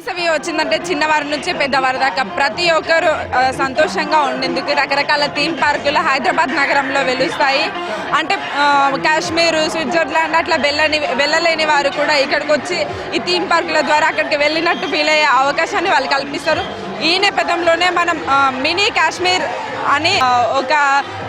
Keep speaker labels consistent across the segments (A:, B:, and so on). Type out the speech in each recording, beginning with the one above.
A: వేసవి వచ్చిందంటే చిన్నవారి నుంచి పెద్దవారి దాకా. ప్రతి ఒక్కరు సంతోషంగా ఉండేందుకు రకరకాల థీమ్ పార్కులు హైదరాబాద్ నగరంలో వెలుస్తాయి. అంటే కాశ్మీర్ స్విట్జర్లాండ్ అట్లా వెళ్ళని వెళ్ళలేని వారు కూడా ఇక్కడికి వచ్చి ఈ థీమ్ పార్కుల ద్వారా అక్కడికి వెళ్ళినట్టు ఫీల్ అయ్యే అవకాశాన్ని వాళ్ళు కల్పిస్తారు. ఈ నేపథ్యంలోనే మనం మినీ కాశ్మీర్ అని ఒక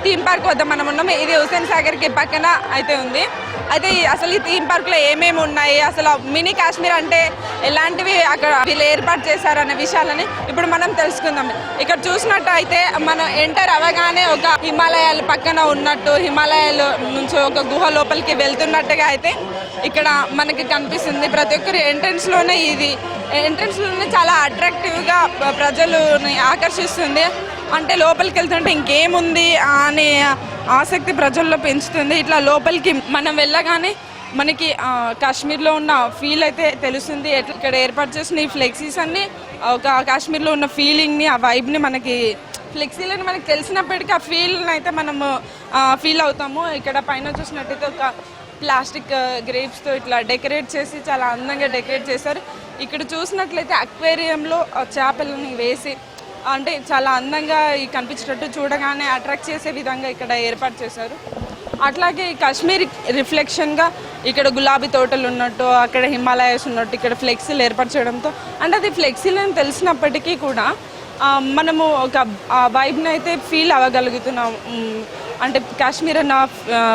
A: థీమ్ పార్క్ వద్ద మనం ఉన్నాము. ఇది హుసేన్ సాగర్కి పక్కన అయితే ఉంది. అయితే అసలు ఈ థీమ్ పార్క్లో ఏమేమి ఉన్నాయి? అసలు మినీ కాశ్మీర్ అంటే ఎలాంటివి అక్కడ వీళ్ళు ఏర్పాటు చేశారనే విషయాలని ఇప్పుడు మనం తెలుసుకుందాం. ఇక్కడ చూసినట్టు అయితే మనం ఎంటర్ అవ్వగానే ఒక హిమాలయాలు పక్కన ఉన్నట్టు హిమాలయాలు నుంచి ఒక గుహ లోపలికి వెళ్తున్నట్టుగా అయితే ఇక్కడ మనకి కనిపిస్తుంది. ప్రతి ఒక్కరు ఎంట్రెన్స్లోనే ఇది. ఎంట్రెన్స్లోనే చాలా అట్రాక్టివ్గా ప్ర- ప్రజలని ఆకర్షిస్తుంది. అంటే లోపలికి వెళ్తుంటే ఇంకేముంది అనే ఆసక్తి ప్రజల్లో పెంచుతుంది. ఇట్లా లోపలికి మనం వెళ్ళగానే మనకి కాశ్మీర్లో ఉన్న ఫీల్ అయితే తెలుస్తుంది. ఎట్లా ఇక్కడ ఏర్పాటు చేసిన ఈ ఫ్లెక్సీస్ అన్ని ఒక కాశ్మీర్లో ఉన్న ఫీలింగ్ని ఆ వైబ్ని మనకి ఫ్లెక్సీలని మనకి తెలిసినప్పటికీ ఆ ఫీల్ని అయితే మనము ఫీల్ అవుతాము. ఇక్కడ పైన చూసినట్టయితే ఒక ప్లాస్టిక్ గ్రేప్స్తో ఇట్లా డెకరేట్ చేసి చాలా అందంగా డెకరేట్ చేశారు. ఇక్కడ చూసినట్లయితే అక్వేరియంలో చేపలని వేసి అంటే చాలా అందంగా ఈ కనిపించేటట్టు చూడగానే అట్రాక్ట్ చేసే విధంగా ఇక్కడ ఏర్పాటు చేశారు. అట్లాగే కాశ్మీర్ రిఫ్లెక్షన్గా ఇక్కడ గులాబీ తోటలు ఉన్నట్టు అక్కడ హిమాలయస్ ఉన్నట్టు ఇక్కడ ఫ్లెక్సీలు ఏర్పాటు చేయడంతో అంటే అది ఫ్లెక్సీలు అని తెలిసినప్పటికీ కూడా మనము ఒక వైబ్ని అయితే ఫీల్ అవ్వగలుగుతున్నాం అంటే కాశ్మీర్ అన్న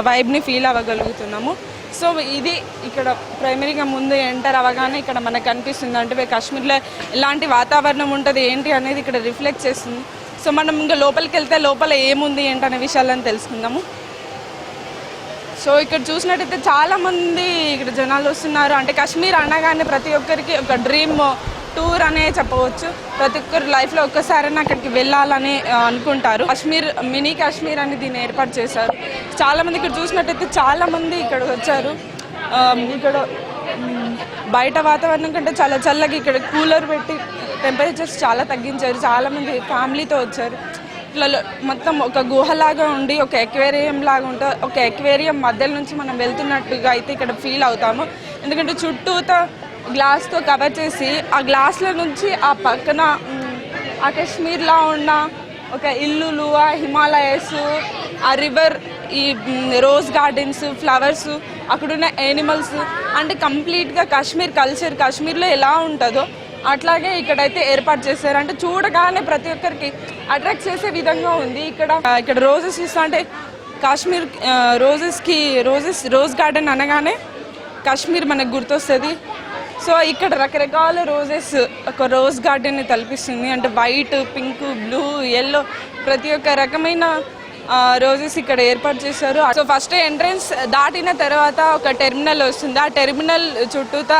A: వైబ్ని ఫీల్ అవ్వగలుగుతున్నాము. సో ఇది ఇక్కడ ప్రైమరీగా ముందు ఎంటర్ అవ్వగానే ఇక్కడ మనకు కనిపిస్తుంది. అంటే కాశ్మీర్లో ఎలాంటి వాతావరణం ఉంటుంది ఏంటి అనేది ఇక్కడ రిఫ్లెక్ట్ చేస్తుంది. సో మనం ఇంకా లోపలికి వెళ్తే లోపల ఏముంది ఏంటి అనే విషయాలను తెలుసుకుందాము. సో ఇక్కడ చూసినట్టయితే చాలామంది ఇక్కడ జనాలు వస్తున్నారు. అంటే కాశ్మీర్ అనగానే ప్రతి ఒక్కరికి ఒక డ్రీమ్ టూర్ అనే చెప్పవచ్చు. ప్రతి ఒక్కరు లైఫ్లో ఒక్కసారైనా అక్కడికి వెళ్ళాలని అనుకుంటారు. కాశ్మీర్ మినీ కాశ్మీర్ అని దీన్ని ఏర్పాటు చేశారు. చాలా మంది ఇక్కడ చూసినట్టయితే చాలామంది ఇక్కడికి ఇక్కడ వచ్చారు. ఇక్కడ బయట వాతావరణం కంటే చాలా చల్లగా ఇక్కడ కూలర్ పెట్టి టెంపరేచర్స్ చాలా తగ్గించారు. చాలామంది ఫ్యామిలీతో వచ్చారు. ఇట్లా మొత్తం ఒక గుహలాగా ఉండి ఒక ఎక్వేరియం లాగా ఉంటే ఒక ఎక్వేరియం మధ్యలో నుంచి మనం వెళ్తున్నట్టుగా అయితే ఇక్కడ ఫీల్ అవుతాము. ఎందుకంటే చుట్టూతో గ్లాస్తో కవర్ చేసి ఆ గ్లాస్ల నుంచి ఆ పక్కన ఆ కాశ్మీర్లో ఉన్న ఒక ఇల్లులు ఆ హిమాలయస్ ఆ రివర్ ఈ రోజ్ గార్డెన్స్ ఫ్లవర్స్ అక్కడున్న యానిమల్స్ అంటే కంప్లీట్గా కాశ్మీర్ కల్చర్ కాశ్మీర్లో ఎలా ఉంటుందో అట్లాగే ఇక్కడైతే ఏర్పాటు చేశారు. అంటే చూడగానే ప్రతి ఒక్కరికి అట్రాక్ట్ చేసే విధంగా ఉంది. ఇక్కడ ఇక్కడ రోజెస్ ఇస్తా అంటే కాశ్మీర్ రోజెస్కి రోజెస్ రోజ్ గార్డెన్ అనగానే కాశ్మీర్ మనకు గుర్తొస్తుంది. సో ఇక్కడ రకరకాల రోజెస్ ఒక రోజ్ గార్డెన్ని తలపిస్తుంది. అంటే వైట్ పింక్ బ్లూ ఎల్లో ప్రతి ఒక్క రకమైన రోజెస్ ఇక్కడ ఏర్పాటు చేశారు. సో ఫస్ట్ ఎంట్రన్స్ దాటిన తర్వాత ఒక టెర్మినల్ వస్తుంది. ఆ టెర్మినల్ చుట్టూతా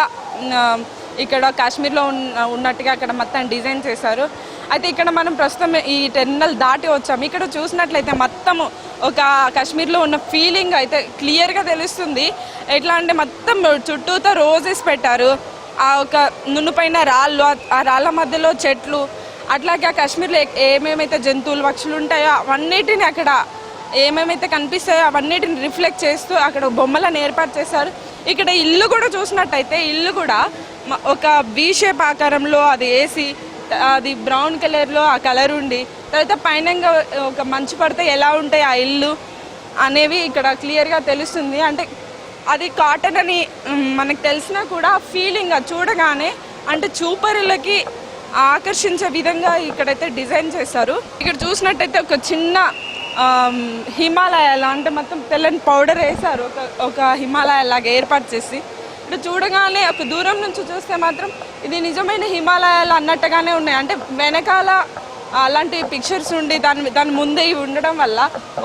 A: ఇక్కడ కాశ్మీర్లో ఉన్న ఉన్నట్టుగా అక్కడ మొత్తం డిజైన్ చేశారు. అయితే ఇక్కడ మనం ప్రస్తుతం ఈ టెర్మినల్ దాటి వచ్చాము. ఇక్కడ చూసినట్లయితే మొత్తము ఒక కాశ్మీర్లో ఉన్న ఫీలింగ్ అయితే క్లియర్గా తెలుస్తుంది. ఎట్లా అంటే మొత్తం చుట్టూతో రోజెస్ పెట్టారు. ఆ ఒక నునుపైన రాళ్ళు ఆ- రాళ్ళ మధ్యలో చెట్లు అట్లాగే ఆ కాశ్మీర్లో ఏమేమైతే జంతువులు పక్షులు ఉంటాయో అవన్నిటిని అక్కడ ఏమేమైతే కనిపిస్తాయో అవన్నిటిని రిఫ్లెక్ట్ చేస్తూ అక్కడ బొమ్మలను ఏర్పాటు చేశారు. ఇక్కడ ఇల్లు కూడా చూసినట్టయితే ఇల్లు కూడా ఒక వి షేప్ ఆకారంలో అది వేసి అది బ్రౌన్ కలర్లో ఆ కలర్ ఉండి తర్వాత పైన ఒక మంచు పడితే ఎలా ఉంటాయి ఆ ఇల్లు అనేవి ఇక్కడ క్లియర్గా తెలుస్తుంది. అంటే అది కాటన్ అని మనకు తెలిసినా కూడా ఫీలింగ్ అది చూడగానే అంటే చూపరులకి ఆకర్షించే విధంగా ఇక్కడైతే డిజైన్ చేశారు. ఇక్కడ చూసినట్టయితే ఒక చిన్న ఆమ్, హిమాలయ అంటే మొత్తం తెల్లని పౌడర్ వేశారు. ఒక ఒక హిమాలయ లాగా ఏర్పాటు చేసి. ఇప్పుడు చూడగానే ఒక దూరం నుంచి చూస్తే మాత్రం ఇది నిజమైన హిమాలయాలు అన్నట్టుగానే ఉన్నాయి. అంటే వెనకాల అలాంటి పిక్చర్స్ ఉండి దాని దాని ముందే ఇవి ఉండడం వల్ల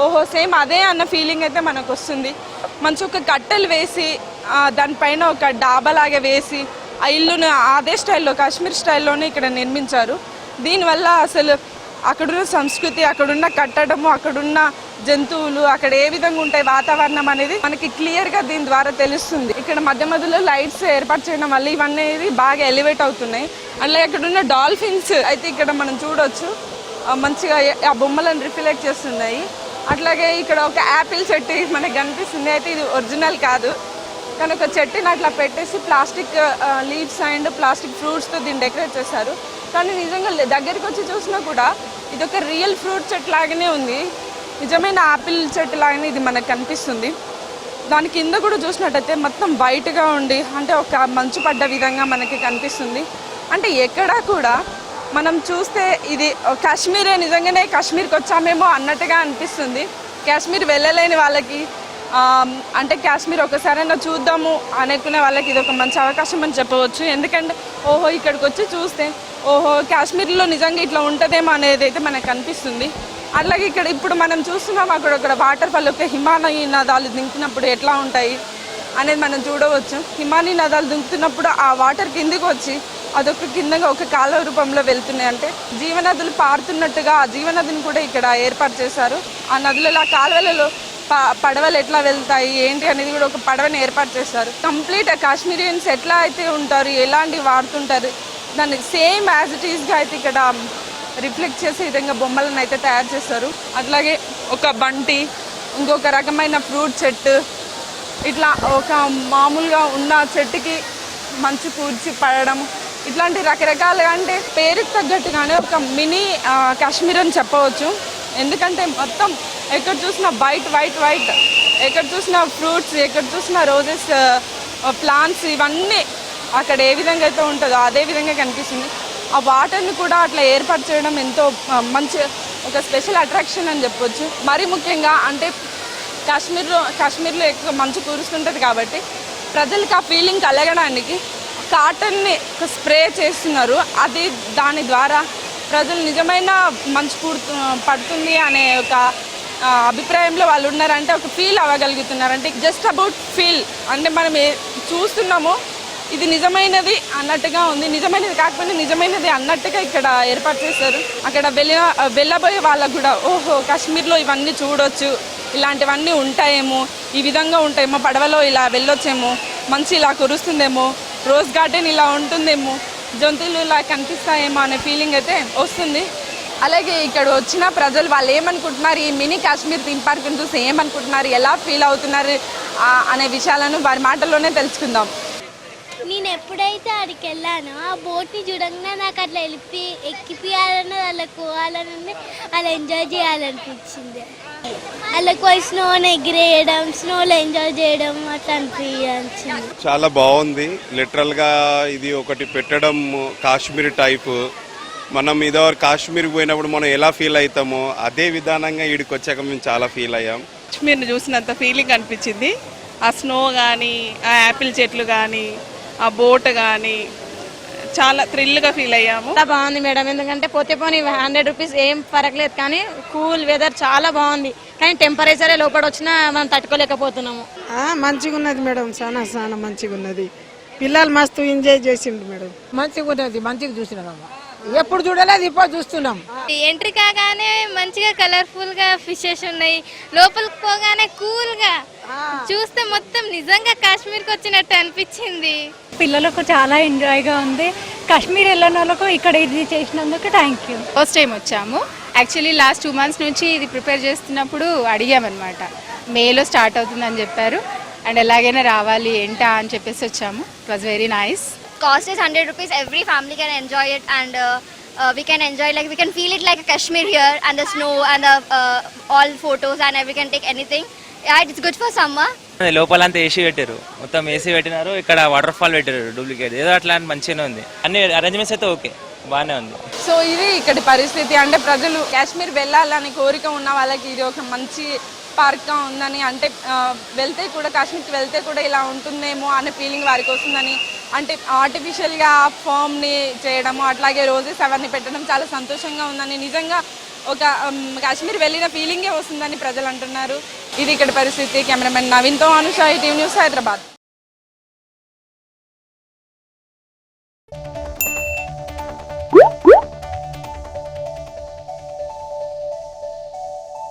A: ఓహో సేమ్ అదే అన్న ఫీలింగ్ అయితే మనకు వస్తుంది మంచి ఒక కట్టెలు వేసి దానిపైన ఒక డాబా లాగా వేసి ఆ ఇల్లును అదే స్టైల్లో కాశ్మీర్ స్టైల్లోనే ఇక్కడ నిర్మించారు. దీనివల్ల అసలు అక్కడున్న సంస్కృతి అక్కడున్న కట్టడము అక్కడున్న జంతువులు అక్కడ ఏ విధంగా ఉంటాయి వాతావరణం అనేది మనకి క్లియర్గా దీని ద్వారా తెలుస్తుంది. ఇక్కడ మధ్య మధ్యలో లైట్స్ ఏర్పాటు చేయడం వల్ల ఇవన్నీ బాగా ఎలివేట్ అవుతున్నాయి. అట్లా అక్కడ ఉన్న డాల్ఫిన్స్ అయితే ఇక్కడ మనం చూడొచ్చు. మంచిగా ఆ బొమ్మలను రిఫ్లెక్ట్ చేస్తున్నాయి. అట్లాగే ఇక్కడ ఒక యాపిల్ చెట్టు మనకి కనిపిస్తుంది. అయితే ఇది ఒరిజినల్ కాదు. కానీ ఒక చెట్టుని అట్లా పెట్టేసి ప్లాస్టిక్ లీవ్స్ అండ్ ప్లాస్టిక్ ఫ్రూట్స్తో దీన్ని డెకరేట్ చేశారు. కానీ నిజంగా దగ్గరికి వచ్చి చూసినా కూడా ఇది ఒక రియల్ ఫ్రూట్ చెట్టు లాగానే ఉంది. నిజమైన ఆపిల్ చెట్టు లాగానే ఇది మనకు కనిపిస్తుంది. దాని కింద కూడా చూసినట్టయితే మొత్తం వైట్గా ఉండి అంటే ఒక మంచు పడ్డ విధంగా మనకి కనిపిస్తుంది. అంటే ఎక్కడా కూడా మనం చూస్తే ఇది కాశ్మీరే నిజంగానే కాశ్మీర్కి వచ్చామేమో అన్నట్టుగా అనిపిస్తుంది. కాశ్మీర్ వెళ్ళలేని వాళ్ళకి అంటే కాశ్మీర్ ఒకసారైనా చూద్దాము అనుకునే వాళ్ళకి ఇది ఒక మంచి అవకాశం అని చెప్పవచ్చు. ఎందుకంటే ఓహో ఇక్కడికి వచ్చి చూస్తే ఓహో కాశ్మీర్లో నిజంగా ఇట్లా ఉంటుందేమో అనేది అయితే మనకు కనిపిస్తుంది అట్లాగే ఇక్కడ ఇప్పుడు మనం చూస్తున్నాం అక్కడ అక్కడ వాటర్ ఫాల్ ఒక హిమాలయ నదాలు దింకినప్పుడు ఎట్లా ఉంటాయి అనేది మనం చూడవచ్చు. హిమాలయ నదాలు దింకుతున్నప్పుడు ఆ వాటర్ కిందికి వచ్చి అదొక కిందగా ఒక కాలువ రూపంలో వెళ్తున్నాయి. అంటే జీవనదులు పారుతున్నట్టుగా ఆ జీవనదిని కూడా ఇక్కడ ఏర్పాటు చేశారు. ఆ నదులలో ఆ కాలువలలో ప- పడవలు ఎట్లా వెళ్తాయి ఏంటి అనేది కూడా ఒక పడవని ఏర్పాటు చేస్తారు కంప్లీట్ కాశ్మీరియన్స్ ఎట్లా అయితే ఉంటారు ఎలాంటివి వాడుతుంటారు దాన్ని సేమ్ యాజ్ ఇట్ ఈస్గా అయితే ఇక్కడ రిఫ్లెక్ట్ చేసే విధంగా బొమ్మలను అయితే తయారు చేస్తారు అట్లాగే ఒక బంటి ఇంకొక రకమైన ఫ్రూట్ చెట్టు ఇట్లా ఒక మామూలుగా ఉన్న చెట్టుకి మంచు కూర్చి పడడం ఇట్లాంటి రకరకాలుగా అంటే పేరుకి తగ్గట్టుగానే ఒక మినీ కాశ్మీర్ అని చెప్పవచ్చు. ఎందుకంటే మొత్తం ఎక్కడ చూసినా వైట్ వైట్ వైట్ ఎక్కడ చూసిన ఫ్రూట్స్ ఎక్కడ చూసినా రోజెస్ ప్లాంట్స్ ఇవన్నీ అక్కడ ఏ విధంగా అయితే ఉంటుందో అదే విధంగా కనిపిస్తుంది. ఆ వాటర్ని కూడా అట్లా ఏర్పాటు చేయడం ఎంతో మంచి ఒక స్పెషల్ అట్రాక్షన్ అని చెప్పొచ్చు. మరీ ముఖ్యంగా అంటే కాశ్మీర్లో కాశ్మీర్లో ఎక్కువ మంచు కురుస్తుంటుంది కాబట్టి ప్రజలకు ఆ ఫీలింగ్ కలగడానికి కాటన్ని స్ప్రే చేస్తున్నారు. అది దాని ద్వారా ప్రజలు నిజమైన మంచు కుడుతు పడుతుంది అనే ఒక అభిప్రాయంలో వాళ్ళు ఉన్నారంటే ఒక ఫీల్ అవ్వగలుగుతున్నారు. అంటే జస్ట్ అబౌట్ ఫీల్ అంటే మనం ఏ చూస్తున్నామో ఇది నిజమైనది అన్నట్టుగా ఉంది. నిజమైనది కాకపోయినా నిజమైనది అన్నట్టుగా ఇక్కడ ఏర్పాటు చేశారు. అక్కడ వెళ్ళిన వెళ్ళబోయే వాళ్ళకు కూడా ఓహో కాశ్మీర్లో ఇవన్నీ చూడొచ్చు. ఇలాంటివన్నీ ఉంటాయేమో. ఈ విధంగా ఉంటాయేమో. పడవలో ఇలా వెళ్ళొచ్చేమో. మంచి ఇలా కురుస్తుందేమో. రోజ్ గార్డెన్ ఇలా ఉంటుందేమో. జంతువులు ఇలా కనిపిస్తాయేమో అనే ఫీలింగ్ అయితే వస్తుంది. అలాగే ఇక్కడ వచ్చిన ప్రజలు వాళ్ళు ఏమనుకుంటున్నారు? ఈ మినీ కాశ్మీర్ థీమ్ పార్క్ని చూసి ఏమనుకుంటున్నారు? ఎలా ఫీల్ అవుతున్నారు? అనే విషయాలను వారి మాటల్లోనే తెలుసుకుందాం.
B: నేను ఎప్పుడైతే ఆడికి వెళ్ళానో ఆ బోట్ని చూడంగానే నాకు అట్లా వెళ్ళి ఎక్కిపియాలని అలా పోవాలని ఉంది, అలా ఎంజాయ్ చేయాలనిపించింది. అలా పోయి స్నోని ఎగిరేయడం స్నోలో ఎంజాయ్ చేయడం అట్లా అనిపించింది.
C: చాలా బాగుంది. లిటరల్గా ఇది ఒకటి పెట్టడం కాశ్మీర్ టైప్ మనం ఇదివరకు కాశ్మీర్కి పోయినప్పుడు మనం ఎలా ఫీల్ అవుతామో అదే విధానంగా ఈడికి వచ్చాక మేము చాలా ఫీల్ అయ్యాం.
D: కాశ్మీర్ని చూసినంత ఫీలింగ్ అనిపించింది. ఆ స్నో కానీ ఆ యాపిల్ చెట్లు కానీ ఆ బోట్ కానీ చాలా థ్రిల్గా ఫీల్ అయ్యాము.
E: చాలా బాగుంది మేడం. ఎందుకంటే పోతే పోనీ హండ్రెడ్ రూపీస్ ఏం పరకలేదు కానీ కూల్ వెదర్ చాలా బాగుంది. కానీ టెంపరేచరే లోపల వచ్చినా మనం తట్టుకోలేకపోతున్నాము.
F: ఆ, మంచిగా ఉన్నది మేడం. చాలా చాలా మంచిగా ఉన్నది పిల్లలు మస్తు ఎంజాయ్ చేసిండ్రు మేడం.
G: మంచిగా ఉన్నది మంచిగా చూసినాం ఎప్పుడు చూడలేదు ఇప్పుడు చూస్తున్నాం.
B: ఎంట్రీ కాగానే మంచిగా కలర్ఫుల్గా ఫిషెస్ ఉన్నాయి. లోపలికి పోగానే కూల్గా చూస్తే మొత్తం నిజంగా కాశ్మీర్కి వచ్చినట్టు అనిపించింది.
H: పిల్లలకు చాలా ఎంజాయ్గా ఉంది. కాశ్మీర్ వెళ్ళిన వాళ్ళకు ఇక్కడ ఇది చేసినందుకు థ్యాంక్ యూ
I: ఫస్ట్ టైం వచ్చాము. యాక్చువల్లీ లాస్ట్ టూ మంత్స్ నుంచి ఇది ప్రిపేర్ చేస్తున్నప్పుడు అడిగామన్నమాట. మేలో స్టార్ట్ అవుతుందని చెప్పారు. అండ్ ఎలాగైనా రావాలి ఏంటా అని చెప్పేసి వచ్చాము. It was very nice
B: cost is hundred rupees every family can enjoy it and we can enjoy like we can feel it like a Kashmir here and the snow and the uh, all photos and we can take anything. Yeah, it's good for summer.
J: లోపలంతా AC పెట్టారు. మొత్తం AC పెట్టినారు ఇక్కడ water fall పెట్టారు duplicate ఏదో అట్లా మంచిగానే ఉంది. అన్ని అరేంజ్మెంట్స్ అయితే ఓకే బాగానే ఉంది.
A: సో ఇది ఇక్కడి పరిస్థితి. అంటే ప్రజలు కాశ్మీర్ వెళ్ళాలని కోరిక ఉన్న వాళ్ళకి ఇది ఒక మంచి పార్క్గా ఉందని అంటే వెళ్తే కూడా కాశ్మీర్కి వెళ్తే కూడా ఇలా ఉంటుందేమో అనే ఫీలింగ్ వారికి వస్తుందని అంటే ఆర్టిఫిషియల్గా ఫామ్ని చేయడము అట్లాగే రోజెస్ అవన్నీ పెట్టడం చాలా సంతోషంగా ఉందని నిజంగా ఒక కాశ్మీర్ వెళ్ళిన ఫీలింగే వస్తుందని ప్రజలు అంటున్నారు. ఇది ఇక్కడ పరిస్థితి. కెమెరామెన్ నవీన్తో అనుష టీవీ న్యూస్ హైదరాబాద్.